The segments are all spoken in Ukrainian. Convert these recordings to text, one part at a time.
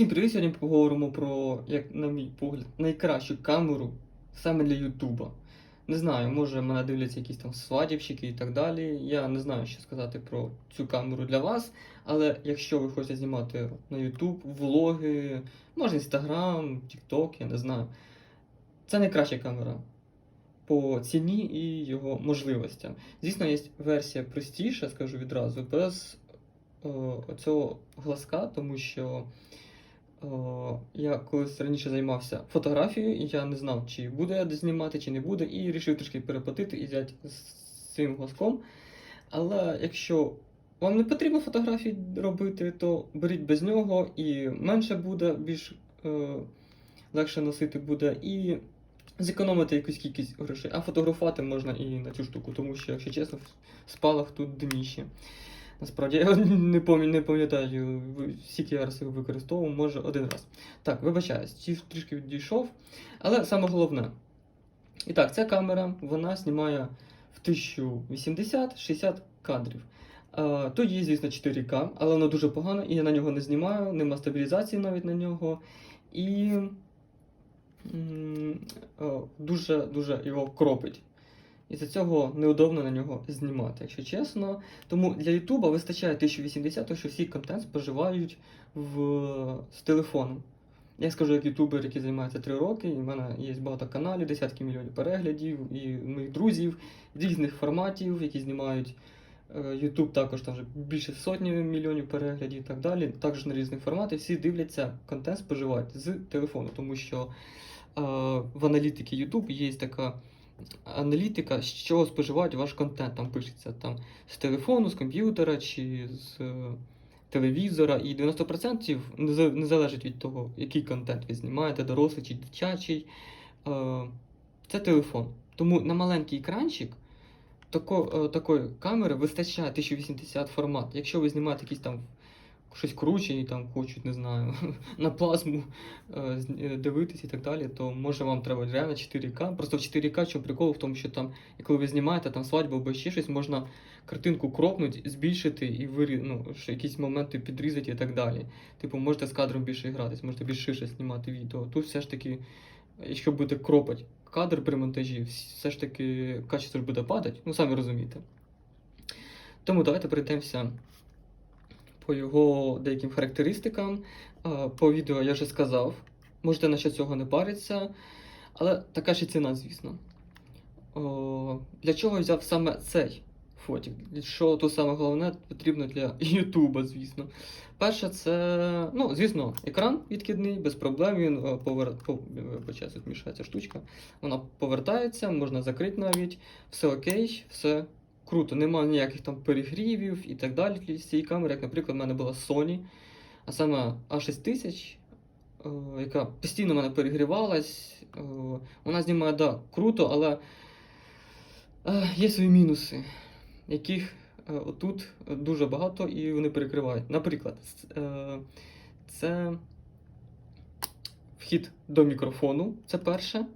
Всім привіт! Сьогодні поговоримо про, як на мій погляд, найкращу камеру саме для Ютуба. Не знаю, може мене дивляться якісь там свадівщики і так далі. Я не знаю, що сказати про цю камеру для вас. Але якщо ви хочете знімати на Ютуб, влоги, може Інстаграм, Тікток, я не знаю. Це найкраща камера по ціні і його можливостям. Звісно, є версія простіша, скажу відразу, без о, цього глазка, тому що. О, я колись раніше займався фотографією, і я не знав, чи буду я знімати, чи не буду, і вирішив трішки переплатити і взяти з цим глазком. Але якщо вам не потрібно фотографії робити, то беріть без нього і менше буде, більш е, легше носити буде, і зекономити якусь кількість грошей. А фотографувати можна і на цю штуку, тому що, якщо чесно, в спалах тут дніще. Насправді я не пам'ятаю, не пам'ятаю, скільки я його використовував, може один раз. Так, вибачаюсь, трішки відійшов. Але саме головне. І так, ця камера вона знімає в 1080-60 кадрів. Тут є, звісно, 4К, але воно дуже погано, і я на нього не знімаю, нема стабілізації навіть на нього. І дуже дуже його кропить. І за цього неудобно на нього знімати, якщо чесно. Тому для Ютуба вистачає 1080, тому що всі контент споживають в... з телефону. Я скажу, як ютубер, який займається 3 роки, і в мене є багато каналів, десятки мільйонів переглядів, і моїх друзів з різних форматів, які знімають Ютуб також там вже більше сотні мільйонів переглядів і так далі. Також на різних форматах всі дивляться контент споживають з телефону, тому що е, в аналітики YouTube є така аналітика, з чого споживають ваш контент. Там пишеться там з телефону, з комп'ютера чи з е, телевізора. І 90% не залежить від того, який контент ви знімаєте, дорослий чи дитячий. Е, Це телефон. Тому на маленький екранчик тако, е, такої камери вистачає 1080 формат. Якщо ви знімаєте якісь там щось круче і там хочуть, не знаю, на плазму е, е, дивитись і так далі, то може вам треба реально 4К. Просто в 4К, що прикол в тому, що там, коли ви знімаєте там свадьбу або ще щось, можна картинку кропнути, збільшити і вирі... ну, якісь моменти підрізати і так далі. Типу, можете з кадром більше гратись, можете більш ширше знімати відео. Тут все ж таки, якщо будете кропати кадр при монтажі, все ж таки качество буде падати, ну самі розумієте. Тому давайте пройдемося по його деяким характеристикам. По відео я вже сказав. Можете насчет цього не паритися. Але така ж і ціна, звісно. О, для чого я взяв саме цей фотик? Що тут саме головне потрібно для Ютуба, звісно. Перше, це, ну, звісно, екран відкидний, без проблем. Він е, повер... штучка. Вона повертається, можна закрити навіть. Все окей, все круто. Немає ніяких там перегрівів і так далі для цієї камери. Як, наприклад, в мене була Sony, а саме A6000, е, яка постійно в мене перегрівалась. Е, Вона знімає, да, круто, але е, є свої мінуси, яких е, отут дуже багато і вони перекривають. Наприклад, е, це вхід до мікрофону, це перше.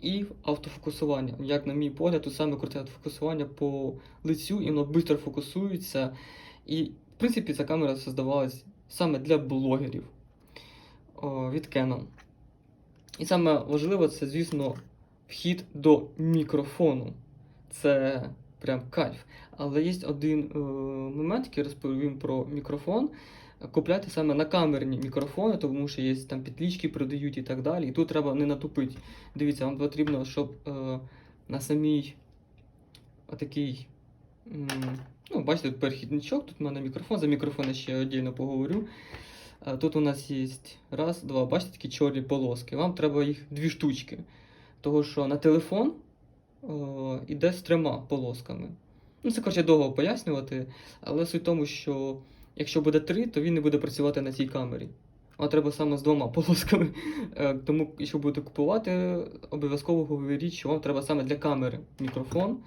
І автофокусування. Як, на мій погляд, тут саме круте автофокусування по лицю, і воно швидко фокусується. І, в принципі, ця камера создавалась саме для блогерів о, від Canon. І саме важливе, це, звісно, вхід до мікрофону. Це прям кайф. Але є один е, момент, який розповім про мікрофон. Купляйте саме на камерні мікрофони, тому що є там підлічки продають і так далі. І тут треба не натупити. Дивіться, вам потрібно, щоб е, на самій отакий. м, Ну, бачите, тут перехідничок, тут в мене мікрофон, за мікрофон я ще віддільно поговорю. Е, Тут у нас є раз, два, бачите, такі чорні полоски. Вам треба їх дві штучки. Того що на телефон іде з трьома полосками. Ну, це коротше довго пояснювати, але суть в тому, що якщо буде три, то він не буде працювати на цій камері. А треба саме з двома полосками. Е, Тому, якщо будете купувати, обов'язково говоріть, що вам треба саме для камери мікрофон.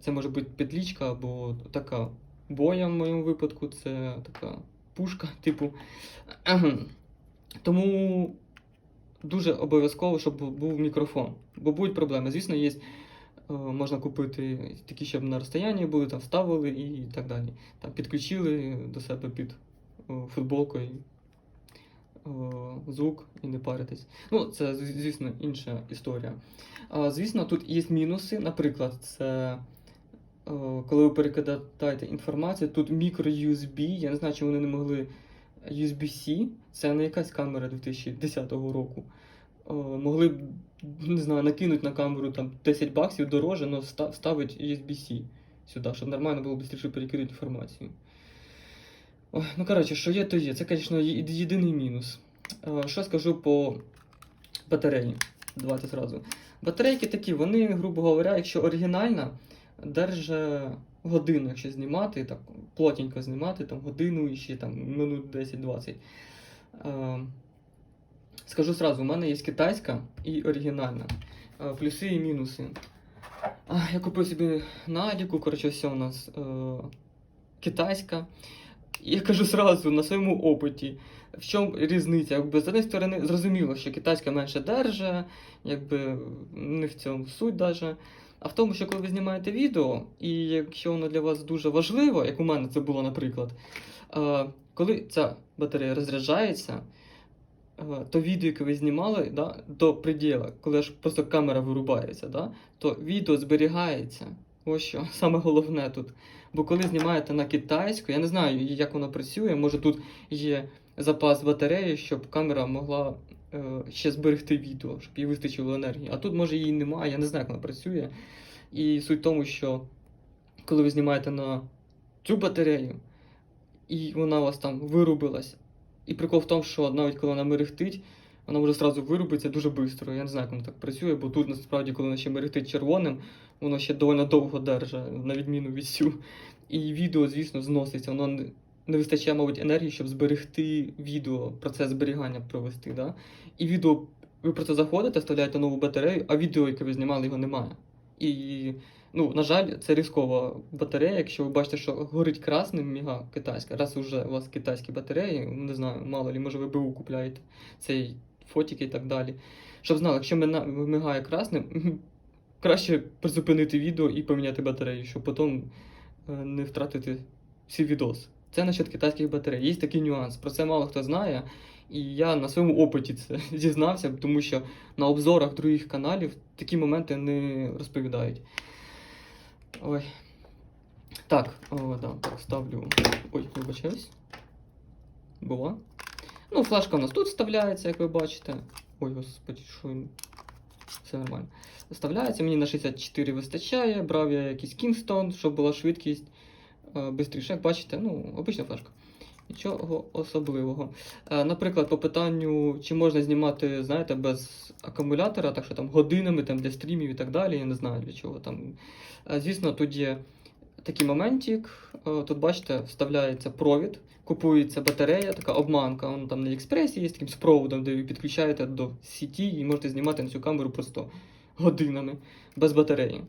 Це може бути підлічка або така боя в моєму випадку, це така пушка, типу. Тому дуже обов'язково, щоб був мікрофон. Бо будуть проблеми. Звісно, є. Е, Можна купити такі, щоб на розстоянні були, там вставили і так далі. Там підключили до себе під е, футболкою. звук і не паритесь. Ну, це, звісно, інша історія. Звісно, тут є мінуси. Наприклад, це е, коли ви перекидаєте інформацію, тут мікро USB, я не знаю, чи вони не могли USB-C, це не якась камера 2010 року. Е, Могли б, не знаю, накинути на камеру там 10 баксів дороже, але вставити USB-C сюди, щоб нормально було швидше перекидати інформацію. Ой, ну, коротше, що є, то є. Це, звісно, єдиний мінус. Е, Що скажу по батареї? Давайте зразу. Батарейки такі, вони, грубо говоря, якщо оригінальна, держа годину, якщо знімати, так плотненько знімати, там годину і ще там минут 10-20. Скажу сразу, у мене є китайська і оригінальна. Е, Плюси і мінуси. Я купив собі Надіку, коротше, все у нас е, китайська. Я кажу сразу на своєму опиті, в чому різниця? Якби з однієї сторони зрозуміло, що китайська менше держа, якби не в цьому суть даже. А в тому, що коли ви знімаєте відео, і якщо воно для вас дуже важливо, як у мене це було, наприклад, е, коли ця батарея розряджається, то відео, яке ви знімали, да, до приділа, коли ж просто камера вирубається, да, то відео зберігається. Ось що саме головне тут. Бо коли знімаєте на китайську, я не знаю, як воно працює, може тут є запас батареї, щоб камера могла е, ще зберегти відео, щоб їй вистачило енергії. А тут, може, її немає, я не знаю, як вона працює. І суть в тому, що коли ви знімаєте на цю батарею, і вона у вас там вирубилась. І прикол в тому, що навіть коли вона мерехтить, вона може одразу вирубитися дуже швидко. Я не знаю, як воно так працює, бо тут насправді, коли вона ще мерехтить червоним, воно ще доволі довго держить, на відміну від цю. І відео, звісно, зноситься. Воно не вистачає, мабуть, енергії, щоб зберегти відео, процес зберігання провести. Да? І відео, ви просто заходите, вставляєте нову батарею, а відео, яке ви знімали, його немає. І, ну, на жаль, це ризикова батарея. Якщо ви бачите, що горить красним міга китайська, раз уже у вас китайські батареї, не знаю, мало лі, може ви БУ купляєте цей фотики і так далі. Щоб знали, якщо мигає красним, краще призупинити відео і поміняти батарею, щоб потім е, не втратити всі відос. Це насчет китайських батарей. Є такий нюанс. Про це мало хто знає. І я на своєму опиті це зізнався, тому що на обзорах других каналів такі моменти не розповідають. Ой. Так, о, да, так, ставлю. Ой, вибачаюсь. Була. Ну, флешка у нас тут вставляється, як ви бачите. Ой, господи, що. Все нормально. Вставляється, мені на 64 вистачає, брав я якийсь Kingston, щоб була швидкість е, бистріше. Як бачите, ну, обична флешка. Нічого особливого. Е, Наприклад, по питанню, чи можна знімати, знаєте, без акумулятора, так що там годинами там, для стрімів і так далі, я не знаю для чого там. Е, Звісно, тут є такий моментик. Е, Тут, бачите, вставляється провід, купується батарея, така обманка. Вона там на експресі є з таким з проводом, де ви підключаєте до сіті і можете знімати на цю камеру просто годинами без батареї.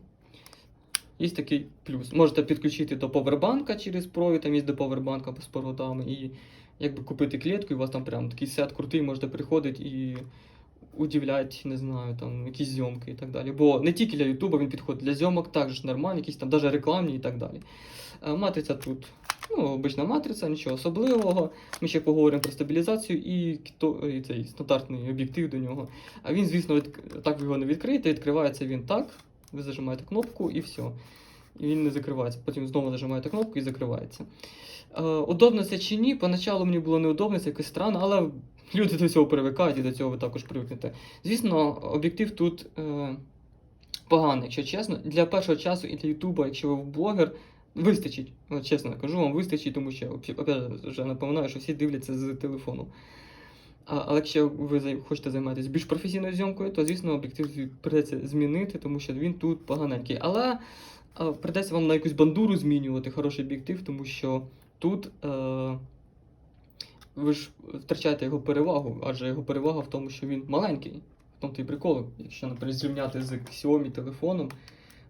Є такий плюс. Можете підключити до повербанка через провід, там є до повербанка з проводами, і якби купити клітку, і у вас там прям такий сет крутий, можете приходити і удивляти, не знаю, там якісь зйомки і так далі. Бо не тільки для Ютуба він підходить, для зйомок також нормально, якісь там навіть рекламні і так далі. Е, Матриця тут, ну, обична матриця, нічого особливого. Ми ще поговоримо про стабілізацію і, кіто- і цей стандартний об'єктив до нього. А він, звісно, від... так ви його не відкриєте, відкривається він так. Ви зажимаєте кнопку і все. І він не закривається. Потім знову нажимаєте кнопку і закривається. Е, удобно це чи ні? Поначалу мені було неудобно, це якось странно, але люди до цього привикають і до цього ви також привикнете. Звісно, об'єктив тут е, поганий, якщо чесно. Для першого часу і для Ютуба, якщо ви блогер, вистачить. Чесно кажу, вам вистачить, тому що опять вже напоминаю, що всі дивляться з телефону. Але якщо ви хочете займатися більш професійною зйомкою, то звісно об'єктив придеться змінити, тому що він тут поганенький. Але придеться вам на якусь бандуру змінювати хороший об'єктив, тому що тут е, ви ж втрачаєте його перевагу, адже його перевага в тому, що він маленький. В тому то й прикол. Якщо, наприклад, зрівняти з Xiaomi телефоном,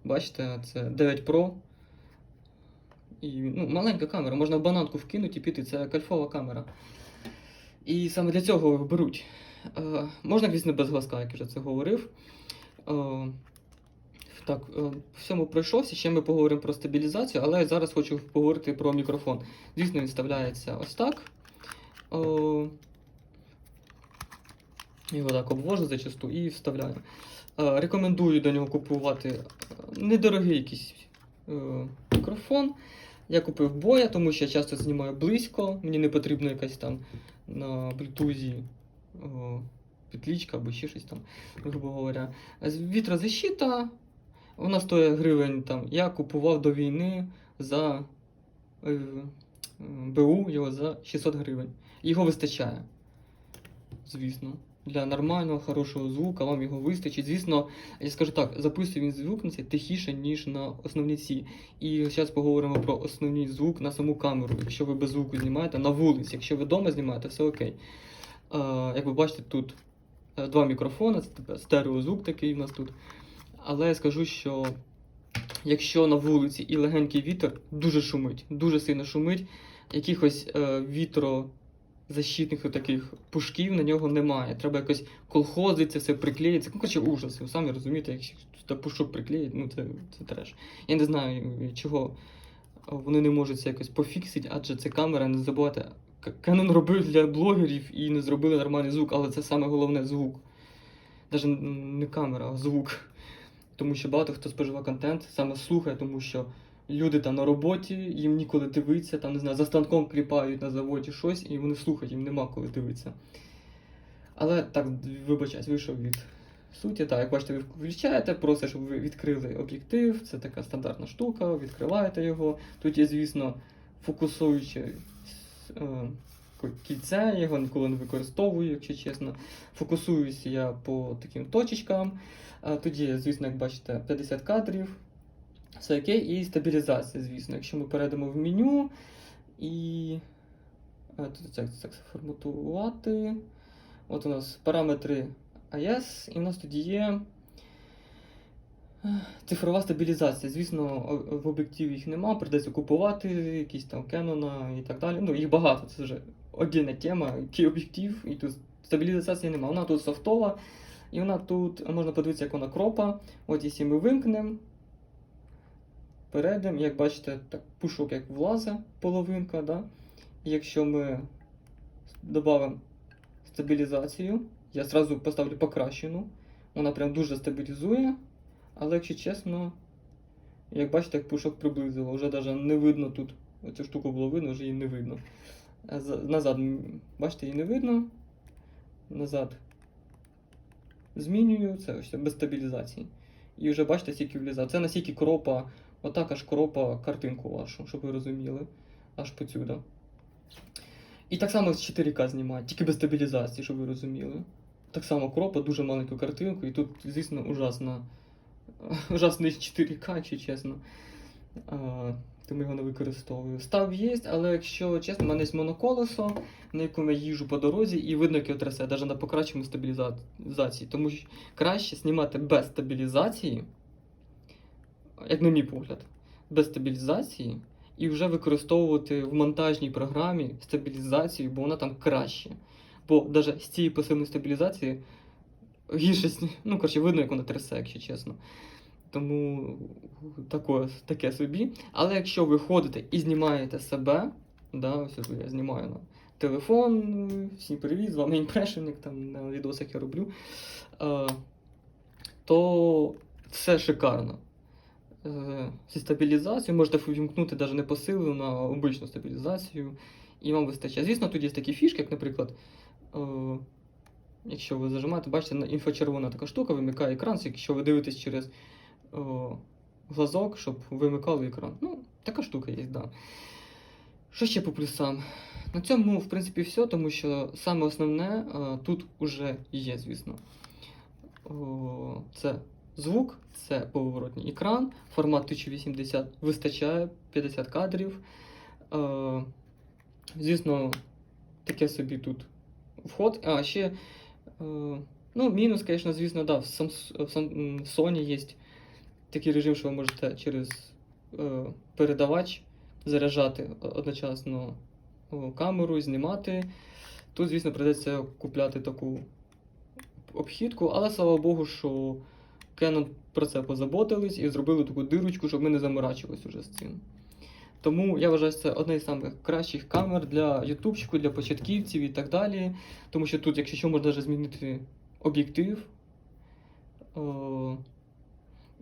бачите, це 9 Pro. І ну, маленька камера, можна в бананку вкинути і піти, це кальфова камера. І саме для цього беруть. Е, можна, звісно, без глазка, як я вже це говорив. Е, так, е, всьому пройшовся. Ще ми поговоримо про стабілізацію, але зараз хочу поговорити про мікрофон. Звісно, він вставляється ось так. Е, Його так обвожу зачасту і вставляю. Е, Рекомендую до нього купувати е, недорогий якийсь е, мікрофон. Я купив боя, тому що я часто знімаю близько. Мені не потрібна якась там на блютузі петличка або ще щось там, грубо говоря. Вітрозащита, вона стоїть гривень там. Я купував до війни за е, е, БУ його за 600 гривень. Його вистачає. Звісно. Для нормального, хорошого звука вам його вистачить. Звісно, я скажу так, записує він звук на це тихіше, ніж на основній ці. І зараз поговоримо про основний звук на саму камеру. Якщо ви без звуку знімаєте на вулиці, якщо ви вдома знімаєте, все окей. Е, як ви бачите, тут е, два мікрофони, це стереозвук такий в нас тут. Але я скажу, що якщо на вулиці і легенький вітер, дуже шумить, дуже сильно шумить, якихось е, вітрозащитних таких пушків на нього немає. Треба якось колхозити, це все приклеїти. Це ну, коротше, ужас. Ви самі розумієте, якщо туди пушок приклеїть, ну це, це треш. Я не знаю, чого вони не можуть це якось пофіксити, адже це камера, не забувайте. К- Canon робив для блогерів і не зробили нормальний звук, але це саме головне звук. Навіть не камера, а звук. Тому що багато хто споживає контент, саме слухає, тому що люди там на роботі, їм ніколи дивитися, там не знаю, за станком кліпають на заводі щось, і вони слухають, їм нема коли дивитися. Але так, вибачаюсь, вийшов від суті. Так, як бачите, ви включаєте, просить, щоб ви відкрили об'єктив. Це така стандартна штука, відкриваєте його. Тут є, звісно, фокусуюче е, кільце, його ніколи не використовую, якщо чесно. Фокусуюся я по таким точечкам. Тоді, звісно, як бачите, 50 кадрів. Все окей, і стабілізація, звісно. Якщо ми перейдемо в меню і. Тут як це форматувати. От у нас параметри AES, і у нас тоді є е, цифрова стабілізація. Звісно, в об'єктиві їх нема, придеться купувати, якісь там Canon і так далі. Ну, їх багато, це вже отдільна тема, який об'єктив, і тут стабілізації нема. Вона тут софтова, і вона тут можна подивитися, як вона кропа. От якщо ми вимкнемо, перейдемо, як бачите, так пушок як влазить, половинка. Да? Якщо ми додамо стабілізацію, я зразу поставлю покращену. Вона прям дуже стабілізує. Але якщо чесно, як бачите, як пушок приблизило, вже навіть не видно тут. Оцю штуку було видно, вже її не видно. Назад, бачите, її не видно. Назад змінюю, це ось без стабілізації. І вже бачите, скільки влізає. Це настільки кропа, отак аж кропа картинку вашу, щоб ви розуміли. Аж посюди. І так само з 4К знімає, тільки без стабілізації, щоб ви розуміли. Так само кропа, дуже маленьку картинку, і тут, звісно, ужасно. Ужасний 4К, якщо чесно. А, тому його не використовую. Став є, але якщо чесно, в мене є моноколесо, на якому я їжджу по дорозі, і видно, як його трясе, навіть на покращеній стабілізації. Тому що краще знімати без стабілізації, як на мій погляд, без стабілізації, і вже використовувати в монтажній програмі стабілізацію, бо вона там краще. Бо навіть з цієї пасивної стабілізації гірше, ну, коротше, видно, як вона трясе, якщо чесно. Тому таке, таке собі. Але якщо ви ходите і знімаєте себе, да, ось я знімаю на телефон, всім привіт, з вами імпрешеник, там на відосах я роблю, е, то все шикарно. Е, Зі стабілізацією можете вімкнути навіть не посилену на обичну стабілізацію, і вам вистачає. Звісно, тут є такі фішки, як, наприклад, е, якщо ви зажимаєте, бачите, на- інфрачервона така штука вимикає екран, якщо ви дивитесь через глазок, щоб вимикали екран. Ну, така штука є, да. Що ще по плюсам? На цьому, в принципі, все, тому що саме основне е, тут уже є, звісно. Це звук, це поворотній екран, формат 1080 вистачає 50 кадрів. Е, звісно, таке собі тут вход. А ще, е, ну, мінус, звісно, звісно, да, в, Sony є такий режим, що ви можете через е, передавач заряджати одночасно камеру, знімати. Тут, звісно, придеться купляти таку обхідку, але слава Богу, що Canon про це позаботились і зробили таку дирочку, щоб ми не заморачувались уже з цим. Тому я вважаю, що це одна із самих кращих камер для ютубчику, для початківців і так далі. Тому що тут, якщо що, можна навіть змінити об'єктив.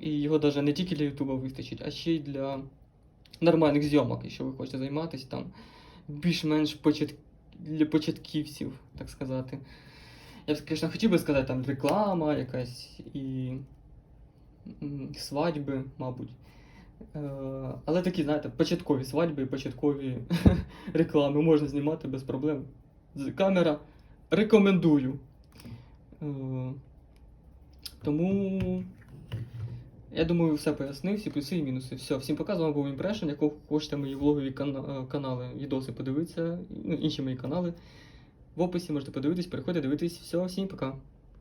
І його навіть не тільки для Ютуба вистачить, а ще й для нормальних зйомок, якщо ви хочете займатися там більш-менш почат... для початківців, так сказати. Я б, звісно, хотів би сказати, там реклама якась і свадьби, мабуть. Е, Але такі, знаєте, початкові свадьби і початкові реклами можна знімати без проблем. Камера рекомендую. Е, Тому я думаю, все пояснив, всі плюси і мінуси. Все, всім пока, з вами був Impression. Якщо хочете мої влогові е, канали, відоси подивитися, ну, інші мої канали. В описі можете подивитись, переходьте, дивитись. Все, всім пока.